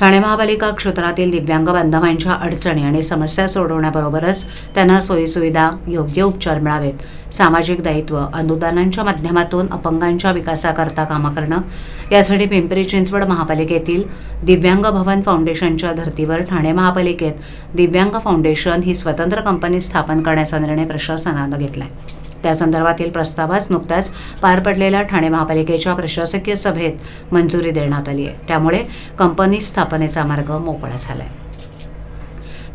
ठाणे महापालिका क्षेत्रातील दिव्यांग बांधवांच्या अडचणी आणि समस्या सोडवण्याबरोबरच त्यांना सोयीसुविधा योग्य उपचार मिळावेत. सामाजिक दायित्व अनुदानांच्या माध्यमातून अपंगांच्या विकासाकरता कामं करणं यासाठी पिंपरी चिंचवड महापालिकेतील दिव्यांग भवन फाउंडेशनच्या धर्तीवर ठाणे महापालिकेत दिव्यांग फाउंडेशन ही स्वतंत्र कंपनी स्थापन करण्याचा निर्णय प्रशासनानं घेतला आहे त्या संदर्भातील प्रस्तावास नुकत्याच पार पडलेल्या ठाणे महापालिकेच्या प्रशासकीय सभेत मंजुरी देण्यात आली आहे. त्यामुळे कंपनी स्थापनेचा मार्ग मोकळा झाला आहे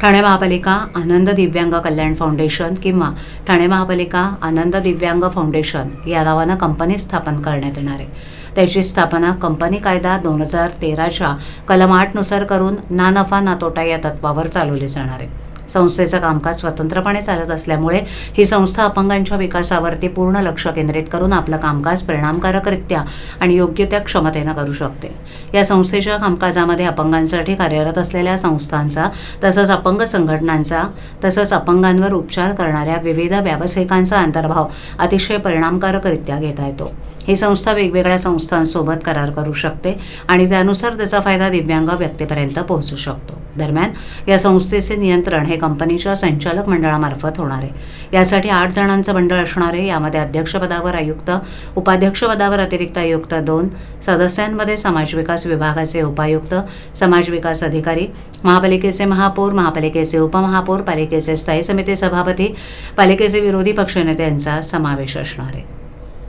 ठाणे महापालिका आनंद दिव्यांग कल्याण फाउंडेशन किंवा ठाणे महापालिका आनंद दिव्यांग फाउंडेशन या नावानं कंपनी स्थापन करण्यात येणार आहे. त्याची स्थापना कंपनी कायदा दोन हजार तेराच्या कलम आठनुसार करून ना नफा ना तोटा या तत्वावर चालवली जाणार आहे. संस्थेचं कामकाज स्वतंत्रपणे चालत असल्यामुळे ही संस्था अपंगांच्या विकासावरती पूर्ण लक्ष केंद्रित करून आपलं कामकाज परिणामकारकरित्या आणि योग्य त्या क्षमतेनं करू शकते. या संस्थेच्या कामकाजामध्ये अपंगांसाठी कार्यरत असलेल्या संस्थांचा तसंच अपंग संघटनांचा तसंच अपंगांवर उपचार करणाऱ्या विविध व्यावसायिकांचा अंतर्भाव अतिशय परिणामकारकरित्या घेता येतो. ही संस्था वेगवेगळ्या संस्थांसोबत करार करू शकते आणि त्यानुसार त्याचा फायदा दिव्यांग व्यक्तीपर्यंत पोहोचू शकतो. दरम्यान या संस्थेचे नियंत्रण हे कंपनीच्या संचालक मंडळामार्फत होणार आहे. यासाठी आठ जणांचं मंडळ असणार आहे. यामध्ये अध्यक्षपदावर आयुक्त उपाध्यक्षपदावर अतिरिक्त आयुक्त दोन सदस्यांमध्ये समाजविकास विभागाचे उपायुक्त समाजविकास अधिकारी महापालिकेचे महापौर महापालिकेचे उपमहापौर पालिकेचे स्थायी समिती सभापती पालिकेचे विरोधी पक्षनेते यांचा समावेश असणार आहे.